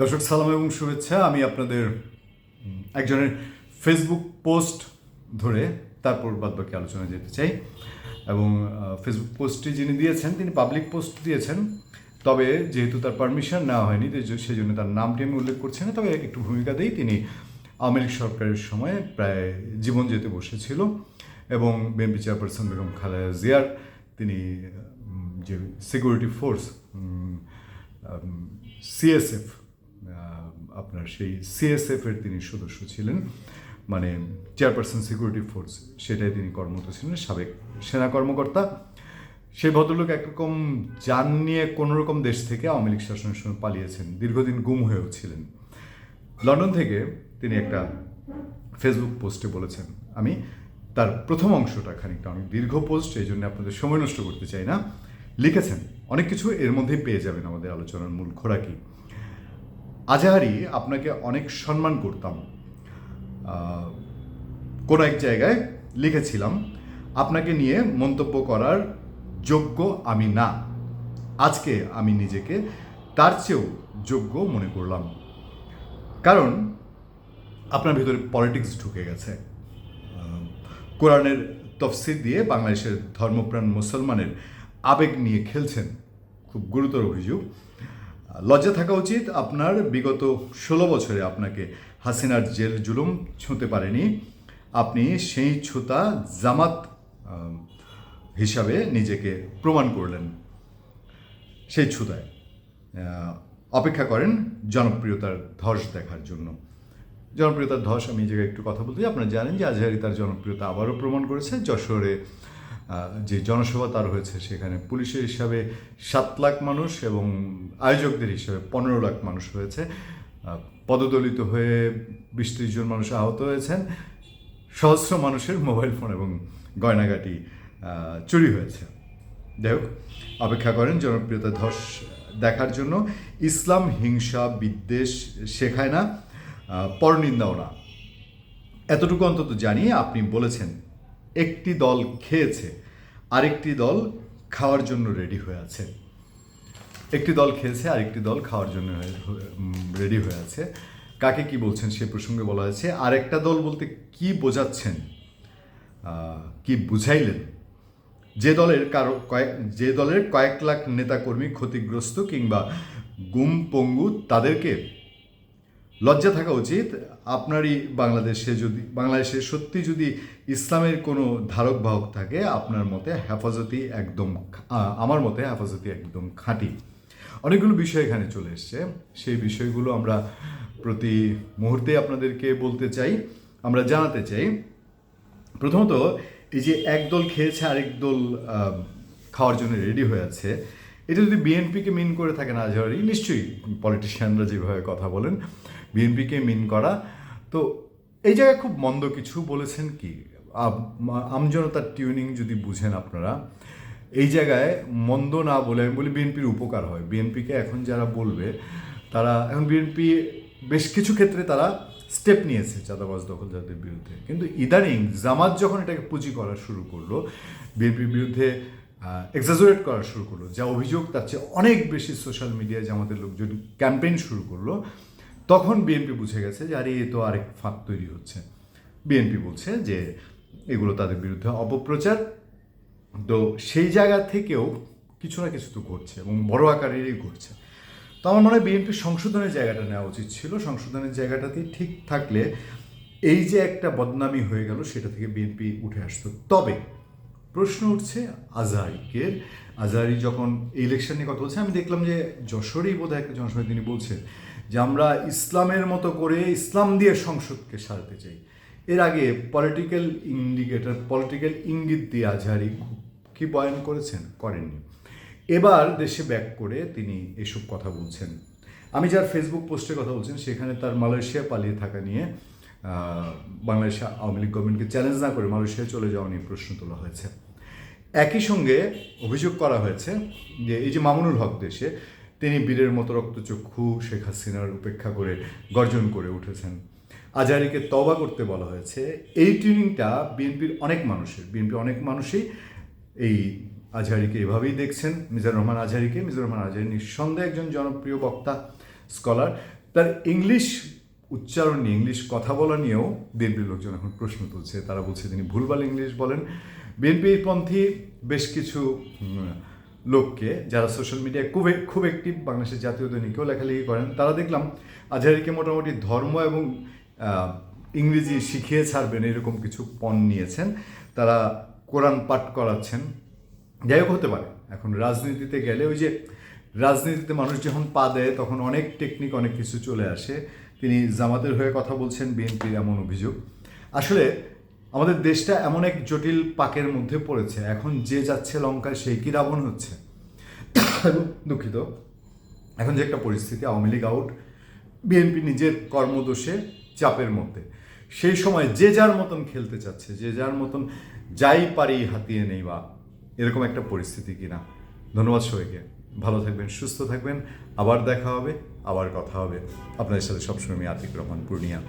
দর্শক, সালাম এবং শুভেচ্ছা। আমি আপনাদের একজনের ফেসবুক পোস্ট ধরে তারপর বাদবাকি আলোচনা যেতে চাই। এবং ফেসবুক পোস্টটি যিনি দিয়েছেন, তিনি পাবলিক পোস্ট দিয়েছেন। তবে যেহেতু তার পারমিশন নেওয়া হয়নি সেই জন্য তার নামটি আমি উল্লেখ করছি না। তবে একটু ভূমিকা দিই তিনি আওয়ামী লীগ সরকারের সময় প্রায় জীবন যেতে বসেছিল। এবং বিএনপি চেয়ারপারসন বেগম খালেদা জিয়ার তিনি যে সিকিউরিটি ফোর্স সিএসএফ আপনার সেই সিএসএফ এর তিনি সদস্য ছিলেন। মানে চেয়ারপারসন সিকিউরিটি ফোর্স সেটাই তিনি কর্মরত ছিলেন, সাবেক সেনা কর্মকর্তা। সেই ভদ্রলোক একরকম যান নিয়ে কোনোরকম দেশ থেকে আওয়ামী লীগ শাসনের সময় পালিয়েছেন, দীর্ঘদিন গুম হয়েও ছিলেন। লন্ডন থেকে তিনি একটা ফেসবুক পোস্টে বলেছেন, আমি তার প্রথম অংশটা খানিকটা, অনেক দীর্ঘ পোস্ট এই জন্য আপনাদের সময় নষ্ট করতে চাই না। লিখেছেন, অনেক কিছু এর মধ্যেই পেয়ে যাবেন আমাদের আলোচনার মূল খোরাকি। আজাহারি, আপনাকে অনেক সম্মান করতাম। কোনো এক জায়গায় লিখেছিলাম, আপনাকে নিয়ে মন্তব্য করার যোগ্য আমি না। আজকে আমি নিজেকে তার চেয়েও যোগ্য মনে করলাম। কারণ, আপনার ভিতরে পলিটিক্স ঢুকে গেছে। কোরআনের তফসির দিয়ে বাংলাদেশের ধর্মপ্রাণ মুসলমানের আবেগ নিয়ে খেলছেন। খুব গুরুতর অভিযোগ। লজ্জা থাকা উচিত। আপনার বিগত ষোলো বছরে আপনাকে হাসিনার জেল জুলুম ছুঁতে পারেনি। আপনি সেই ছুতা জামাত হিসাবে নিজেকে প্রমাণ করলেন সেই ছুতায়। অপেক্ষা করেন জনপ্রিয়তার ধস দেখার জন্য। জনপ্রিয়তার ধস আমি জায়গায় একটু কথা বলতে। আপনারা জানেন যে আজহারি তার জনপ্রিয়তা আবারও প্রমাণ করেছে। যশোরে যে জনসভা তার হয়েছে সেখানে পুলিশের হিসাবে সাত লাখ মানুষ এবং আয়োজকদের হিসাবে পনেরো লাখ মানুষ হয়েছে। পদদলিত হয়ে বিশ ত্রিশ জন মানুষ আহত হয়েছেন। সহস্র মানুষের মোবাইল ফোন এবং গয়নাগাটি চুরি হয়েছে। যাই হোক, অপেক্ষা করেন জনপ্রিয়তা ধস দেখার জন্য। ইসলাম, হিংসা, বিদ্বেষ শেখায় না পরনিন্দাও না। এতটুকু অন্তত জানি আপনি বলেছেন, একটি দল খেয়েছে। আরেকটি দল খাওয়ার জন্য রেডি হয়ে আছে। একটি দল খেয়েছে আরেকটি দল খাওয়ার জন্য রেডি হয়ে আছে। কাকে কি বলছেন সে প্রসঙ্গে বলা হয়েছে। আরেকটা দল বলতে কি বোঝাচ্ছেন কি বুঝাইলেন? যে দলের কারও কয়েক, যে দলের কয়েক লাখ নেতাকর্মী ক্ষতিগ্রস্ত কিংবা গুম পঙ্গু তাদেরকে লজ্জা থাকা উচিত। আপনারই বাংলাদেশে যদি বাংলাদেশে সত্যি যদি ইসলামের কোনো ধারক বাহক থাকে, আপনার মতে হেফাজতি একদম আমার মতে হেফাজতি একদম খাঁটি। অনেকগুলো বিষয় এখানে চলে এসছে। সেই বিষয়গুলো আমরা প্রতি মুহূর্তে আপনাদেরকে বলতে চাই, আমরা জানাতে চাই। প্রথমত, এই যে এক দল খেয়েছে, আরেক দল খাওয়ার জন্য রেডি হয়ে আছে। এটা যদি বিএনপিকে মিন করে থাকেন আজহারি নিশ্চয়ই পলিটিশিয়ানরা যেভাবে কথা বলেন। বিএনপিকে মিন করা। তো এই জায়গায় খুব মন্দ কিছু বলেছেন কি? আমজনতার টিউনিং যদি বুঝেন আপনারা, এই জায়গায় মন্দ না বলে, আমি বলি বিএনপির উপকার হয়। বিএনপিকে এখন যারা বলবে, তারা, এখন বিএনপি বেশ কিছু ক্ষেত্রে তারা স্টেপ নিয়েছে চাঁদাবাজ, দখলদারদের বিরুদ্ধে। কিন্তু ইদানিং জামাত যখন এটাকে পুঁজি করা শুরু করল, বিএনপির বিরুদ্ধে এক্সাজুরেট করা শুরু করল। যা অভিযোগ, তার চেয়ে অনেক বেশি সোশ্যাল মিডিয়ায় জামাতের লোকজন ক্যাম্পেইন শুরু করল। তখন বিএনপি বুঝে গেছে যে, আরে, এ তো আরেক ফাঁক তৈরি হচ্ছে। বিএনপি বলছে যে, এগুলো তাদের বিরুদ্ধে অপপ্রচার। তো সেই জায়গা থেকেও কিছু না কিছু তো ঘটছে এবং বড় আকারেরই ঘটছে। তো আমার মনে হয় বিএনপির সংশোধনের জায়গাটা নেওয়া উচিত ছিল। সংশোধনের জায়গাটাতে ঠিক থাকলে এই যে একটা বদনামি হয়ে গেল, সেটা থেকে বিএনপি উঠে আসতো। তবে প্রশ্ন উঠছে আজহারিকের আজহারি যখন ইলেকশন নিয়ে কথা বলছে, আমি দেখলাম যে যশোরেই বোধ হয় একটা জনসভায় তিনি বলছেন যে আমরা ইসলামের মতো করে ইসলাম দিয়ে সংসদকে সারতে চাই। এর আগে পলিটিক্যাল ইন্ডিকেটর পলিটিক্যাল ইঙ্গিত দিয়ে আজহারি কি বয়ান করেছেন? করেননি। এবার দেশে ব্যাক করে তিনি এসব কথা বলছেন। আমি যার ফেসবুক পোস্টে কথা বলছেন, সেখানে তার মালয়েশিয়া পালিয়ে থাকা নিয়ে বাংলাদেশ আওয়ামী লীগ গভর্নমেন্টকে চ্যালেঞ্জ না করে মালয়েশিয়া চলে যাওয়া নিয়ে প্রশ্ন তোলা হয়েছে। একই সঙ্গে অভিযোগ করা হয়েছে যে, এই যে মামুনুল হক দেশে তিনি বীরের মতো রক্তচক্ষু শেখ হাসিনার উপেক্ষা করে গর্জন করে উঠেছেন। আজারিকে তবা করতে বলা হয়েছে। এই ট্রেনিংটা বিএনপির অনেক মানুষের বিএনপির অনেক মানুষই এই আজহারিকে এভাবেই দেখছেন। মিজানুর রহমান আজহারিকে মিজানুর রহমান আজহারি নিঃসন্দেহে একজন জনপ্রিয় বক্তা, স্কলার। তার ইংলিশ উচ্চারণ নিয়ে, ইংলিশ কথা বলা নিয়েও বিএনপির লোকজন এখন প্রশ্ন তুলছে। তারা বলছে তিনি ভুলভাল ইংলিশ বলেন। বিএনপি পন্থী বেশ কিছু লোককে, যারা সোশ্যাল মিডিয়ায় খুব খুব একটিভ বাংলাদেশের জাতীয় দৈনিকেও লেখালেখি করেন, তারা দেখলাম আজহারিকে মোটামুটি ধর্ম এবং ইংরেজি শিখিয়ে ছাড়বেন এরকম কিছু পণ নিয়েছেন। তারা কোরআন পাঠ করাচ্ছেন। যাই হোক, হতে পারে। এখন রাজনীতিতে গেলে ওই যে রাজনীতিতে মানুষ যখন পা দেয়, তখন অনেক টেকনিক অনেক কিছু চলে আসে। তিনি জামাতের হয়ে কথা বলছেন, বিএনপির এমন অভিযোগ। আসলে আমাদের দেশটা এমন এক জটিল পাকের মধ্যে পড়েছে। এখন যে যাচ্ছে লঙ্কায় সেই কি রাবণ হচ্ছে? দুঃখিত, এখন যে একটা পরিস্থিতি, আওয়ামী লীগ আউট বিএনপি নিজের কর্মদোষে চাপের মধ্যে। সেই সময় যে যার মতন খেলতে চাচ্ছে, যে যার মতন যাই পারি হাতিয়ে নেই বা এরকম একটা পরিস্থিতি কিনা। ধন্যবাদ সবাইকে। ভালো থাকবেন, সুস্থ থাকবেন। আবার দেখা হবে, আবার কথা হবে। আপনাদের সাথে সবসময় আমি আতিক রহমান, পূর্ণিয়া।